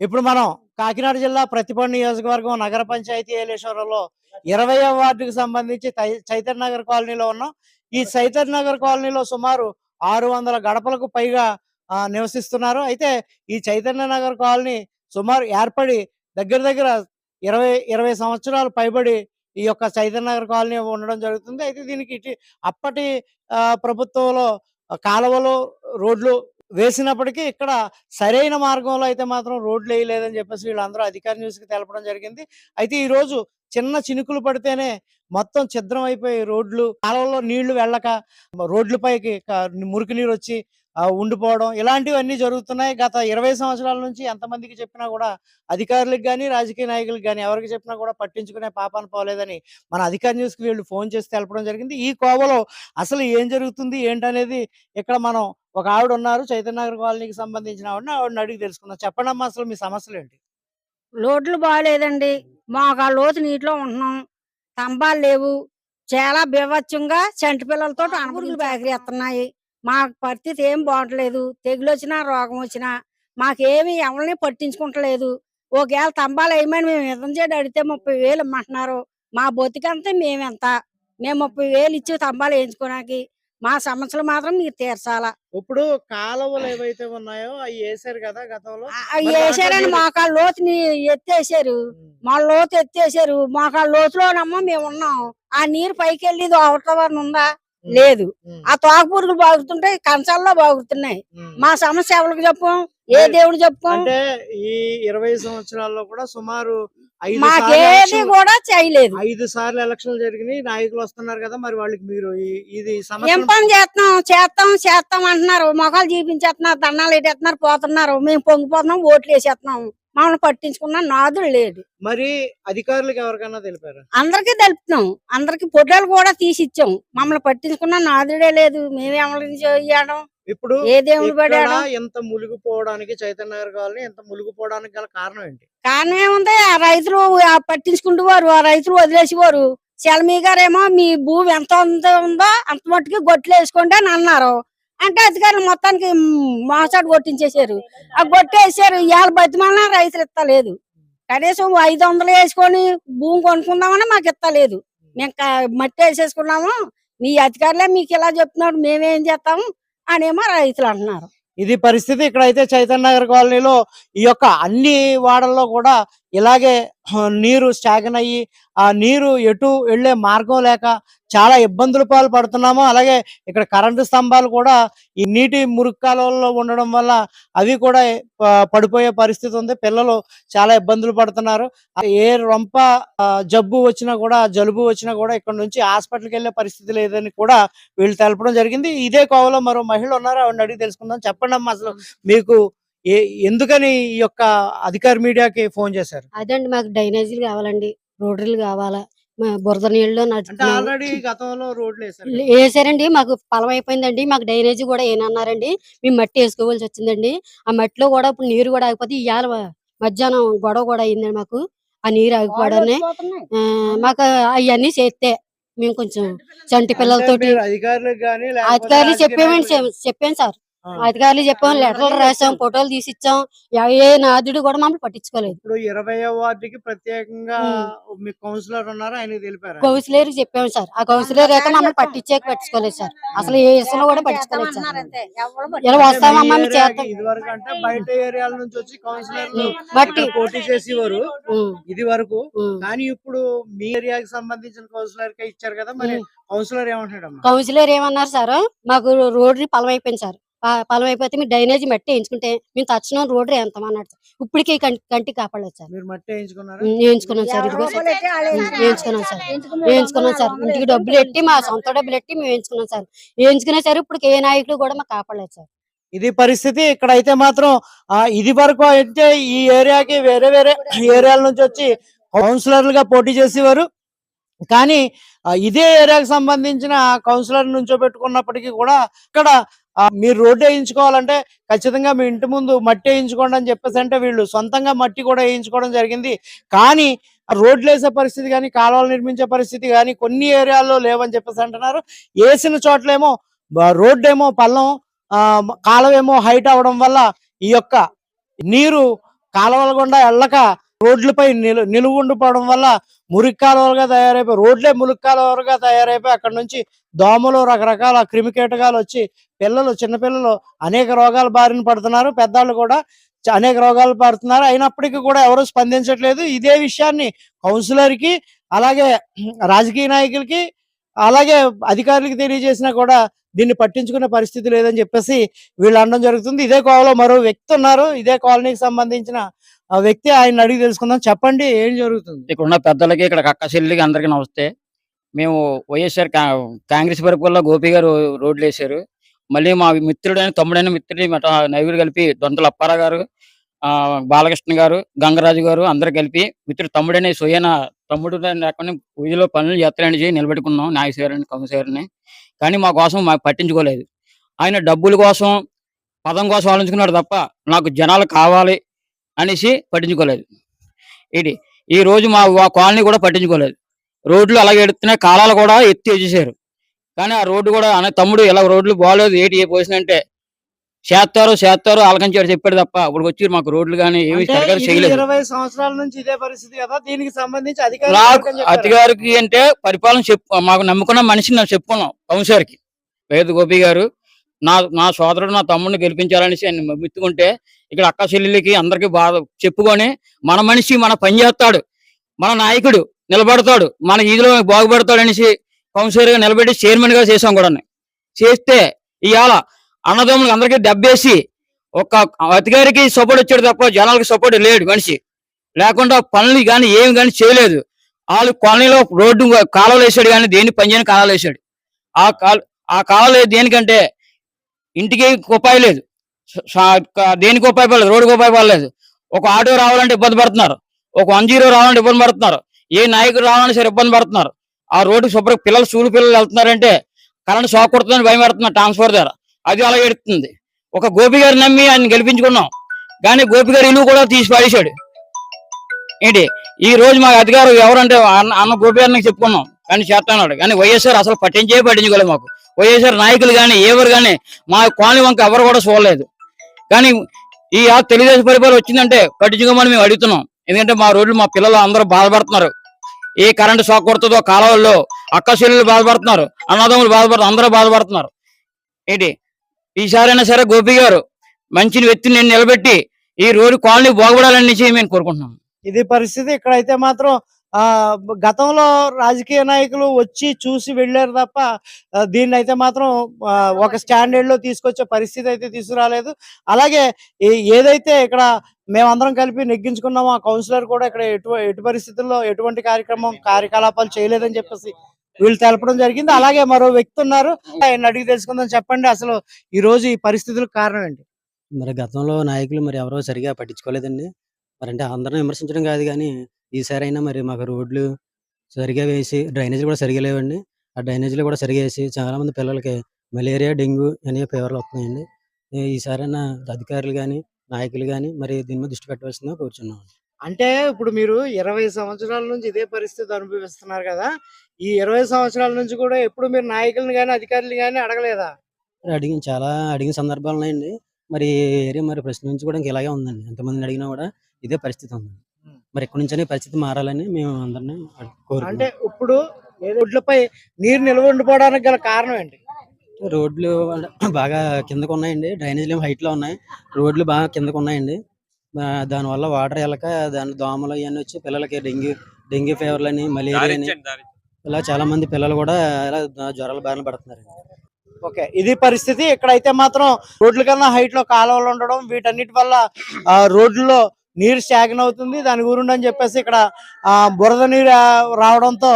ఇప్పుడు మనం కాకినాడ జిల్లా ప్రతిపడి నియోజకవర్గం నగర పంచాయతీ ఏలేశ్వరంలో ఇరవై వార్డుకు సంబంధించి తై- చైతన్య నగర్ కాలనీలో ఉన్నాం. ఈ చైతన్య నగర్ కాలనీలో సుమారు ఆరు వందల గడపలకు పైగా నివసిస్తున్నారు. అయితే ఈ చైతన్య నగర్ కాలనీ సుమారు ఏర్పడి దగ్గర దగ్గర ఇరవై ఇరవై సంవత్సరాలు పైబడి ఈ యొక్క చైతన్య నగర్ కాలనీ ఉండడం జరుగుతుంది. అయితే దీనికి అప్పటి ప్రభుత్వంలో కాలువలు రోడ్లు వేసినప్పటికీ ఇక్కడ సరైన మార్గంలో అయితే మాత్రం రోడ్లు వేయలేదని చెప్పేసి వీళ్ళందరూ అధికార న్యూస్కి తెలపడం జరిగింది. అయితే ఈ రోజు చిన్న చినుకులు పడితేనే మొత్తం ఛిద్రం అయిపోయి రోడ్లు కాలంలో నీళ్ళు వెళ్ళక రోడ్లపైకి మురికి నీరు వచ్చి ఉండిపోవడం ఇలాంటివన్నీ జరుగుతున్నాయి. గత ఇరవై సంవత్సరాల నుంచి ఎంతమందికి చెప్పినా కూడా అధికారులకు కానీ రాజకీయ నాయకులకు కానీ ఎవరికి చెప్పినా కూడా పట్టించుకునే పాపాన పోలేదని మన అధికార న్యూస్కి వీళ్ళు ఫోన్ చేసి తెలపడం జరిగింది. ఈ కోవలో అసలు ఏం జరుగుతుంది ఏంటనేది ఇక్కడ మనం ఒక ఆవిడ ఉన్నారు చైతన్య నగర్ కాలనీకి సంబంధించిన ఆవిడ ఆవిడని అడిగి తెలుసుకుందాం. చెప్పండి అమ్మా అసలు మీ సమస్యలు ఏంటి రోడ్లు బాగాలేదండి మాకు ఆ లోతు నీటిలో ఉంటున్నాం. స్తంభాలు లేవు. చాలా బీభత్సంగా చంటి పిల్లలతో అనుభూతులు బేకరేస్తున్నాయి మా పరిస్థితి ఏం బాగుంటలేదు. తెగులు వచ్చినా రోగం వచ్చినా మాకేమి ఎవరిని పట్టించుకుంటలేదు. ఒకవేళ స్తంభాలు వేయమని మేము ఇతం చేయడం అడిగితే ముప్పై వేలు ఇమ్మంటున్నారు. మా బతికంతా మేమెంత. మేము ముప్పై వేలు ఇచ్చి స్తంభాలు వేయించుకోవడానికి మా సమస్యలు మాత్రం మీరు తీర్చాలా. ఇప్పుడు కాలువలు ఏవైతే ఉన్నాయో అవి వేసారు కదా గతంలో? దాంట్లో వేసారని మీరు- మాకు ఆ లోతుని ఎత్తేసారు మా లోతు ఎత్తేసారు మాకు ఆ లోతులోనమ్మా మేము ఉన్నాం. ఆ నీరు పైకి వెళ్ళి అవతల ఉందా? లేదు. ఆ తోకపూరులు బాగుతుంటాయి కంచాల్లో బాగుతున్నాయి. మా సమస్య ఎవరికి చెప్పం? ఏ దేవుడు చెప్పం? అంటే ఈ ఇరవై సంవత్సరాల్లో కూడా సుమారు మాకేది కూడా చేయలేదు. ఐదు సార్లు ఎలక్షన్లు జరిగినాయి. నాయకులు వస్తున్నారు కదా మరి వాళ్ళకి మీరు ఇది ఏం పని చేస్తున్నాం? చేస్తాం చేస్తాం అంటున్నారు. మొఖాలు చూపించేస్తున్నారు దండాలు ఎట్టేస్తున్నారు పోతున్నారు. మేము పొంగిపోతున్నాం ఓట్లు వేసేస్తున్నాం. మమ్మల్ని పట్టించుకున్న నాదుడు లేడు మరి అధికారులకు ఎవరికైనా తెలిపారు? అందరికీ తెలుపుతున్నాం. అందరికి ఫోటోలు కూడా తీసి ఇచ్చాం మమ్మల్ని పట్టించుకున్న నాదుడే లేదు. మేమేమని చేయడం. ఇప్పుడు ఎంత మునిగిపోవడానికి చైతన్య నగర్ కాలనీ ఎంత మునిగిపోవడానికి గల కారణం ఏంటి? కారణం ఏముంది? ఆ రైతులు ఆ పట్టించుకుంటూ వారు ఆ రైతులు వదిలేసేవారు చలమీ గారేమో మీ భూమి ఎంత ఉందో ఉందో అంత మట్టుకి గొట్లు వేసుకోండి అని అన్నారు. అంటే అధికారులు మొత్తానికి మోసాడు కొట్టించేశారు. ఆ గొట్టేసారు ఇవాళ బతిమాలినా రైతులు ఇస్తలేదు కనీసం ఐదు వందలు వేసుకొని భూమి కొనుక్కుందామని మాకు ఇస్తలేదు మేము మట్టి వేసేసుకున్నాము. మీ అధికారులే మీకు ఇలా చెప్తున్నాడు మేమేం చేస్తాము? అనేమో రైతులు అంటున్నారు. ఇది పరిస్థితి. ఇక్కడ అయితే చైతన్య నగర్ కాలనీలో ఈ యొక్క అన్ని వాడల్లో కూడా ఇలాగే నీరు స్టాగన్ అయ్యి ఆ నీరు ఎటు వెళ్ళే మార్గం లేక చాలా ఇబ్బందుల పాలు పడుతున్నాము అలాగే ఇక్కడ కరెంటు స్తంభాలు కూడా ఈ నీటి మురుగు కాలువల్లో ఉండడం వల్ల అవి కూడా పడిపోయే పరిస్థితి ఉంది. పిల్లలు చాలా ఇబ్బందులు పడుతున్నారు. ఏ రొంప జబ్బు వచ్చినా కూడా జలుబు వచ్చినా కూడా ఇక్కడ నుంచి హాస్పిటల్కి వెళ్ళే పరిస్థితి లేదని కూడా వీళ్ళు తెలపడం జరిగింది. ఇదే కోవలో మరో మహిళ ఉన్నారు? ఆవిడని అడిగి తెలుసుకుందాం. చెప్పండి అమ్మా అసలు మీకు ఏ ఎందుకని ఈ యొక్క అధికార మీడియాకి ఫోన్ చేశారు? అదండి మాకు డ్రైనేజీలు కావాలండి రోడ్లు కావాలా మా బురద నీళ్ళు అంటే నడుస్తున్నాయి ఆల్రెడీ గతంలో రోడ్లు వేశారు వేసారండి మాకు పొలం అయిపోయిందండి మాకు డ్రైనేజీ కూడా ఏనన్నారండి మేము మట్టి వేసుకోవాల్సి వచ్చిందండి ఆ మట్టిలో కూడా ఇప్పుడు నీరు కూడా ఆగిపోతే ఇవాళ మధ్యాహ్నం గొడవ కూడా అయిందండి మాకు ఆ నీరు ఆగిపోవడాన్ని. ఆ, మాకు అవన్నీ చేస్తే మేము కొంచెం చంటి పిల్లలతోటి. అధికారులు చెప్పామండి చెప్పాను సార్. అధికారులు చెప్పాం లెటర్లు రాసాం ఫోటోలు తీసి ఇచ్చాం ఎ- ఏ నాదుడు కూడా మమ్మల్ని పట్టించుకోలేదు. ఇప్పుడు ఇరవై వార్డుకి ప్రత్యేకంగా మీ కౌన్సిలర్ ఉన్నారు ఆయన తెలిపారు? కౌన్సిలర్ చెప్పాము సార్. ఆ కౌన్సిలర్ అయితే మమ్మల్ని పట్టించేకి పట్టించుకోలేదు సార్. అసలు ఏ విషయంలో కూడా పట్టించుకోలేదు సార్. ఇలా వస్తామమ్మా మేము చేస్తాం. ఇది వరకు అంటే బయట ఏరియాల నుంచి వచ్చి కౌన్సిలర్లు బట్టి పోటీ చేసేవారు ఇది వరకు. కానీ ఇప్పుడు మీ ఏరియాకి సంబంధించిన కౌన్సిలర్ కే ఇచ్చారు కదా మరి. కౌన్సిలర్ ఏమంటాడమ్మా కౌన్సిలర్ ఏమన్నారు సార్? మాకు రోడ్డు పొలం అయిపోయింది సార్. పొలం అయిపోతే మీరు డ్రైనేజీ మట్టి వేయించుకుంటే మేము తక్షణం రోడ్డు అన్నాడు సార్ ఇప్పటికీ కంటి కంటికి కాపాడలేదు సార్. వేయించుకున్నాం సార్ ఇదిగో సార్. వేయించుకున్నాం సార్. వేయించుకున్నాం సార్. ఇంటికి డబ్బులు ఎట్టి మా సొంత డబ్బులు ఎట్టి మేము వేయించుకున్నాం సార్. వేయించుకునే సరే ఇప్పుడు ఏ నాయకులు కూడా మాకు కాపాడలేదు సార్. ఇది పరిస్థితి. ఇక్కడ అయితే మాత్రం ఇది వరకు అయితే ఈ ఏరియాకి వేరే వేరే ఏరియాల నుంచి వచ్చి కౌన్సిలర్లుగా పోటీ చేసేవారు. కానీ ఇదే ఏరియాకి సంబంధించిన కౌన్సిలర్ నుంచో పెట్టుకున్నప్పటికీ కూడా ఇక్కడ మీరు రోడ్డు వేయించుకోవాలంటే ఖచ్చితంగా మీ ఇంటి ముందు మట్టి వేయించుకోండి అని చెప్పేసి అంటే వీళ్ళు సొంతంగా మట్టి కూడా వేయించుకోవడం జరిగింది. కానీ రోడ్లు వేసే పరిస్థితి కానీ కాలువలు నిర్మించే పరిస్థితి కానీ కొన్ని ఏరియాల్లో లేవని చెప్పేసి అంటున్నారు. వేసిన చోట్లేమో రోడ్డు ఏమో పల్లం ఆ, హైట్ అవడం వల్ల ఈ యొక్క నీరు కాలువల గుండా వెళ్ళక రోడ్లపై నిలు నిలువుండిపోవడం వల్ల మురికి కాలువలుగా తయారైపోయి రోడ్లే మురికి కాలువలుగా తయారైపోయి అక్కడ నుంచి దోమలు రకరకాల క్రిమి కీటకాలు వచ్చి పిల్లలు చిన్నపిల్లలు అనేక రోగాల బారిన పడుతున్నారు. పెద్దవాళ్ళు కూడా అనేక రోగాలు పడుతున్నారు. అయినప్పటికీ కూడా ఎవరు స్పందించట్లేదు. ఇదే విషయాన్ని కౌన్సిలర్కి అలాగే రాజకీయ నాయకులకి అలాగే అధికారులకి తెలియజేసినా కూడా దీన్ని పట్టించుకునే పరిస్థితి లేదని చెప్పేసి వీళ్ళు అనడం జరుగుతుంది. ఇదే కోవలో మరో వ్యక్తి ఉన్నారు. ఇదే కాలనీకి సంబంధించిన ఆ వ్యక్తి ఆయన అడిగి తెలుసుకుందాం. చెప్పండి ఏం జరుగుతుంది? ఇక్కడ ఉన్న పెద్దలకి ఇక్కడ కక్క చెల్లికి అందరికీ నమస్తే. మేము వైఎస్ఆర్ కాంగ్రెస్ పరిపాలనలో గోపి గారు రోడ్లు వేశారు. మళ్ళీ మా మిత్రుడైన తమ్ముడైన మిత్రుడి మట నలుగురు కలిపి దొంతల అప్పారా గారు ఆ బాలకృష్ణ గారు గంగరాజు గారు అందరు కలిపి మిత్రుడు తమ్ముడైన సోయన తమ్ముడు లేకుండా వీధిలో పనులు చేస్తారని చెప్పి నిలబెట్టుకున్నాం నాగేశ్వరని కమసేవరిని కానీ మా కోసం మాకు పట్టించుకోలేదు. ఆయన డబ్బుల కోసం పదం కోసం ఆలోచించుకున్నాడు తప్ప నాకు జనాలు కావాలి అనేసి పట్టించుకోలేదు. ఇది ఈ రోజు మా కాలనీ కూడా పట్టించుకోలేదు. రోడ్లు అలాగే ఎడుతున్నాయి కాలాలు కూడా ఎత్తి వచ్చేసారు. కానీ ఆ రోడ్డు కూడా అనే తమ్ముడు ఇలా రోడ్లు బాగలేదు ఏంటి ఏ పోసిందంటే చేస్తారు చేస్తారు ఆలకంచారు చెప్పాడు తప్ప ఇప్పుడు వచ్చి మాకు రోడ్లు కానీ ఏమి అంటే సరిగ్గా చేయలేదు. ఇరవై సంవత్సరాల నుంచి ఇదే పరిస్థితి కదా దీనికి సంబంధించి చెప్పారు? అతిగారికి అంటే పరిపాలన చెప్పు మాకు నమ్ముకున్న మనిషిని నేను చెప్పుకున్నాం కౌన్సిలర్కి. వేద గోపి గారు నా నా సోదరుడు నా తమ్ముడిని గెలిపించాలనేసి ఆయన మెత్తుకుంటే ఇక్కడ అక్క చెల్లెళ్ళకి అందరికి బాధ చెప్పుకొని మన మనిషి మన పని చేస్తాడు మన నాయకుడు నిలబడతాడు మన ఈదిలో బాగుపడతాడు అనేసి కౌన్సిలర్గా నిలబెట్టి చైర్మన్గా చేసాం కూడా చేస్తే ఇవాళ అన్నదమ్ములకు అందరికీ దెబ్బేసి ఒక అతిగారికి సపోర్ట్ వచ్చాడు తప్ప జనాలకి సపోర్ట్ లేడు మనిషి. లేకుండా పనులు కానీ ఏమి కానీ చేయలేదు. వాళ్ళు కాలనీలో రోడ్డు కాలువలు వేసాడు కానీ దేని పని చేయని కాలువలు వేసాడు. ఆ కాలు ఆ కాలువలు దేనికంటే ఇంటికి ఉపాయం లేదు. దేనికి ఉపయోగపడలేదు? పడలేదు రోడ్డుకి రూపాయి పడలేదు ఒక ఆటో రావాలంటే ఇబ్బంది పడుతున్నారు. ఒక వన్ జీరో రావాలంటే ఇబ్బంది పడుతున్నారు. ఏ నాయకుడు రావాలంటే సరే ఇబ్బంది పడుతున్నారు. ఆ రోడ్డు శుభ్ర పిల్లలు స్కూల్ పిల్లలు వెళ్తున్నారంటే కరెంట్ షాక్ కొడుతుందని భయం పెడుతున్నారు ట్రాన్స్ఫర్ ద్వారా. అది అలా ఎడుతుంది ఒక గోపి గారిని నమ్మి ఆయన గెలిపించుకున్నాం. కానీ గోపి గారి ఇల్లు కూడా తీసి పడేశాడు. ఏంటి? ఈ రోజు మా అధికారం ఎవరంటే అన్న అన్న గోపి గారిని చెప్పుకున్నాం. కానీ చేస్తాడు కానీ వైఎస్ఆర్ అసలు పట్టించే పట్టించుకోలేదు మాకు. వైఎస్ఆర్ నాయకులు కానీ ఎవరు కానీ మా కాలనీ వంక ఎవరు కూడా చూడలేదు. కానీ ఈ ఆ తెలుగుదేశం పరిపాలన వచ్చిందంటే పట్టించుకోమని మేము అడుగుతున్నాం. ఎందుకంటే మా రోడ్లు మా పిల్లలు అందరూ బాధపడుతున్నారు. ఏ కరెంటు షాక్ కొడుతుందో కాలువల్లో అక్క చెల్లెలు బాధపడుతున్నారు అన్నదమ్ములు బాధపడుతున్నారు అందరూ బాధపడుతున్నారు. ఏంటి? ఈసారైనా సరే గోపి గారు మంచి వ్యక్తిని నేను నిలబెట్టి ఈ రోడ్డు కాలనీ బాగుపడాలని మేము కోరుకుంటున్నాం. ఇది పరిస్థితి. ఇక్కడైతే మాత్రం గతంలో రాజకీయ నాయకులు వచ్చి చూసి వెళ్ళారు తప్ప దీన్ని అయితే మాత్రం ఒక స్టాండర్డ్లో తీసుకొచ్చే పరిస్థితి అయితే తీసుకురాలేదు. అలాగే ఏదైతే ఇక్కడ మేమందరం కలిపి నెగ్గించుకున్నాము ఆ కౌన్సిలర్ కూడా ఇక్కడ ఎటు ఎటు పరిస్థితుల్లో ఎటువంటి కార్యక్రమం కార్యకలాపాలు చేయలేదని చెప్పేసి వీళ్ళు తెలపడం జరిగింది. అలాగే మరో వ్యక్తి ఉన్నారు. ఆయన అడిగి తెలుసుకుందాం చెప్పండి. అసలు ఈ రోజు ఈ పరిస్థితులకు కారణం ఏంటి? మరి గతంలో నాయకులు మరి ఎవరో సరిగా పట్టించుకోలేదండి. మరి అంటే అందరిని విమర్శించడం కాదు కానీ ఈసారి అయినా మరి మాకు రోడ్లు సరిగా వేసి డ్రైనేజీలు కూడా సరిగా లేవండి. ఆ డ్రైనేజీలు కూడా సరిగా వేసి చాలా మంది పిల్లలకి మలేరియా డెంగ్యూ అనే ఫీవర్లు వస్తున్నాయండి. ఈ- ఈసారైనా అధికారులు కానీ నాయకులు కానీ మరి దీని మీద దృష్టి పెట్టవలసిందిగా కూర్చున్నాం. అంటే ఇప్పుడు మీరు ఇరవై సంవత్సరాల నుంచి ఇదే పరిస్థితి అనుభవిస్తున్నారు కదా ఈ ఇరవై సంవత్సరాల నుంచి కూడా ఎప్పుడు మీరు నాయకులను కానీ అధికారులు కానీ అడగలేదా? అడిగిన చాలా అడిగిన సందర్భాలు ఉన్నాయండి. మరి ఏరియా మరి ప్రశ్న నుంచి కూడా ఇంకా ఇలాగే ఉందండి. ఎంతమందిని అడిగినా కూడా ఇదే పరిస్థితి ఉంది ఉం. మరి ఇక్కడి నుంచి పరిస్థితి మారాలని మేము అందరినీ అంటే కోరుకుంటున్నాం ఇప్పుడు రోడ్లపై నీరు నిల్వ ఉండిపోవడానికి గల కారణం ఏంటి? రోడ్లు అంటే బాగా కిందకు ఉన్నాయండి. డ్రైనేజీలు ఏమో హైట్లో ఉన్నాయి. రోడ్లు బాగా కిందకు ఉన్నాయండి. ఆ, దానివల్ల వాటర్ వెళ్ళక దాని దోమలు ఇవన్నీ వచ్చి పిల్లలకి డెంగ్యూ డెంగ్యూ ఫీవర్లు అని మలేరియా అని ఇలా చాలా మంది పిల్లలు కూడా ఇలా జ్వరాల బారిన పడుతున్నారు. ఓకే ఇది పరిస్థితి. ఇక్కడైతే మాత్రం రోడ్ల కన్నా హైట్లో కాలువలు ఉండడం వీటన్నిటి వల్ల ఆ, రోడ్లలో నీరు స్టాగ్న్ అవుతుంది. దాని గురుండని అని చెప్పేసి ఇక్కడ ఆ బురద నీరు రావడంతో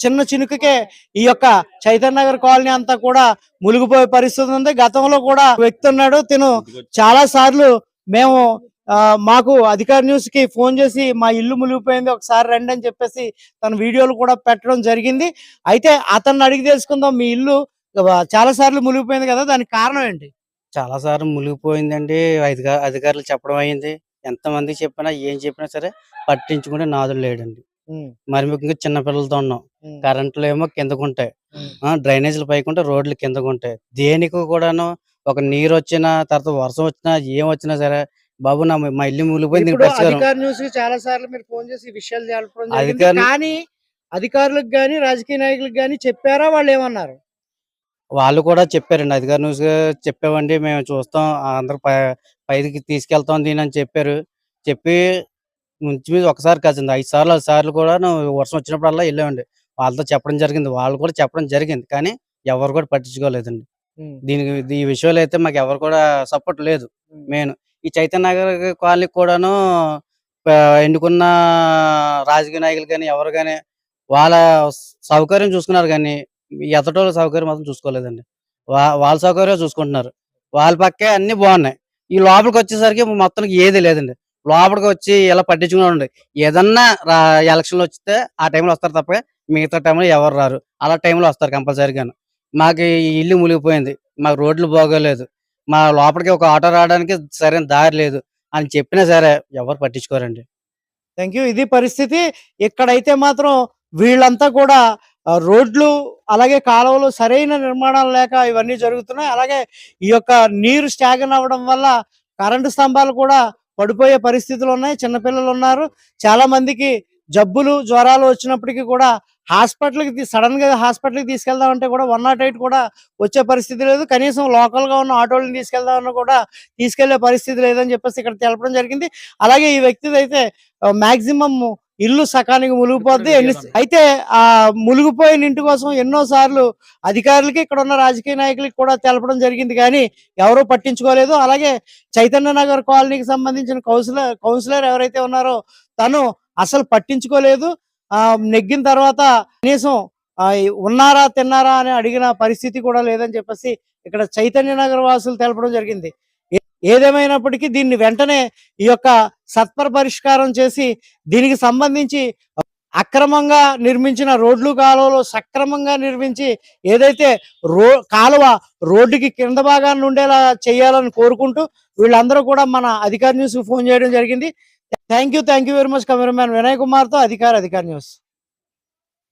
చిన్న చినుకుకే ఈ యొక్క చైతన్య నగర్ కాలనీ అంతా కూడా మునిగిపోయే పరిస్థితి ఉంది. గతంలో కూడా వ్యక్తి ఉన్నాడు తిను చాలా సార్లు మేము ఆ, మాకు అధికార న్యూస్కి ఫోన్ చేసి మా ఇల్లు మునిగిపోయింది ఒకసారి రండి అని చెప్పేసి తన వీడియోలు కూడా పెట్టడం జరిగింది. అయితే అతన్ని అడిగి తెలుసుకుందాం మీ ఇల్లు చాలా సార్లు మునిగిపోయింది కదా దానికి కారణం ఏంటి? చాలా సార్లు మునిగిపోయిందండి. అధికారులు చెప్పడం అయింది. ఎంతమంది చెప్పినా ఏం చెప్పినా సరే పట్టించుకునే నాదుడు లేడండి. మరి ముఖ్యంగా చిన్న పిల్లలతో ఉన్నాం. కరెంట్లు ఏమో కిందకుంటాయి. డ్రైనేజీలు పైకుంటే రోడ్లు కిందకుంటాయి. దేనికి కూడాను ఒక నీరు వచ్చినా తర్వాత వర్షం వచ్చినా ఏం వచ్చినా సరే బాబు నా మా ఇల్లు కి చాలా సార్లు మీరు ఫోన్ చేసి విషయాలు తెలపడం కానీ అధికారులకు గాని రాజకీయ నాయకులకు గాని చెప్పారా వాళ్ళు ఏమన్నారు? వాళ్ళు కూడా చెప్పారండి. అధికార న్యూస్ చెప్పామండి. మేము చూస్తాం. అందరు పైకి తీసుకెళ్తాం దీని అని చెప్పారు. చెప్పి నుంచి మీద ఒకసారి కాసింది. ఐదు సార్లు ఐదు సార్లు కూడా వర్షం వచ్చినప్పుడల్లా వెళ్ళామండి వాళ్ళతో చెప్పడం జరిగింది. వాళ్ళు కూడా చెప్పడం జరిగింది. కానీ ఎవరు కూడా పట్టించుకోలేదండి. దీనికి ఈ విషయంలో అయితే మాకు ఎవరు కూడా సపోర్ట్ లేదు. మెయిన్ ఈ చైతన్య నగర్ కాలనీ కూడాను ఎన్నుకున్న రాజకీయ నాయకులు కానీ ఎవరు కానీ వాళ్ళ సౌకర్యం చూసుకున్నారు కానీ ఎదటోళ్ళ సౌకర్యం మాత్రం చూసుకోలేదండి. వా- వాళ్ళ సౌకర్యం చూసుకుంటున్నారు. వాళ్ళ పక్కే అన్ని బాగున్నాయి. ఈ లోపలికి వచ్చేసరికి మొత్తానికి ఏది లేదండి. లోపలికి వచ్చి ఇలా పట్టించుకుని ఏదన్నా ఎలక్షన్లు వస్తే ఆ టైంలో వస్తారు తప్ప మిగతా టైంలో ఎవరు రారు. అలా టైంలో వస్తారు కంపల్సరీగాను. మాకు ఈ ఇల్లు మునిగిపోయింది. మాకు రోడ్లు బాగోలేదు. మా లోపలికి ఒక ఆటో రావడానికి సరైన దారి లేదు. అని చెప్పినా సరే ఎవరు పట్టించుకోరండి. థ్యాంక్ యూ ఇది పరిస్థితి. ఇక్కడైతే మాత్రం వీళ్ళంతా కూడా రోడ్లు అలాగే కాలువలు సరైన నిర్మాణాలు లేక ఇవన్నీ జరుగుతున్నాయి. అలాగే ఈ యొక్క నీరు స్టాగన్ అవ్వడం వల్ల కరెంటు స్తంభాలు కూడా పడిపోయే పరిస్థితులు ఉన్నాయి. చిన్నపిల్లలు ఉన్నారు. చాలా మందికి జబ్బులు జ్వరాలు వచ్చినప్పటికీ కూడా హాస్పిటల్కి సడన్గా హాస్పిటల్కి తీసుకెళ్దామంటే కూడా వన్ నాట్ ఎయిట్ కూడా వచ్చే పరిస్థితి లేదు. కనీసం లోకల్గా ఉన్న ఆటోలను తీసుకెళ్దామన్నా కూడా తీసుకెళ్ళే పరిస్థితి లేదని చెప్పేసి ఇక్కడ తెలపడం జరిగింది. అలాగే ఈ వ్యక్తిది అయితే మ్యాక్సిమం ఇల్లు సకానికి మునిగిపోద్ది. ఎన్ని అయితే ఆ మునిగిపోయిన ఇంటి కోసం ఎన్నో సార్లు అధికారులకి ఇక్కడ ఉన్న రాజకీయ నాయకులకి కూడా తెలపడం జరిగింది. కానీ ఎవరూ పట్టించుకోలేదు. అలాగే చైతన్య నగర్ కాలనీకి సంబంధించిన కౌన్సిలర్ కౌన్సిలర్ ఎవరైతే ఉన్నారో తను అసలు పట్టించుకోలేదు. ఆ నెగ్గిన తర్వాత కనీసం ఉన్నారా తిన్నారా అని అడిగిన పరిస్థితి కూడా లేదని చెప్పేసి ఇక్కడ చైతన్య నగర్ వాసులు తెలపడం జరిగింది. ఏదేమైనప్పటికీ దీన్ని వెంటనే ఈ యొక్క సత్వర పరిష్కారం చేసి దీనికి సంబంధించి అక్రమంగా నిర్మించిన రోడ్లు కాలువలు సక్రమంగా నిర్మించి ఏదైతే రో కాలువ రోడ్డుకి కింద భాగాన్ని ఉండేలా చేయాలని కోరుకుంటూ వీళ్ళందరూ కూడా మన అధికార న్యూస్ ఫోన్ చేయడం జరిగింది. Thank you thank you very much cameraman Vinay కుమార్తో అధికార అధికార న్యూస్.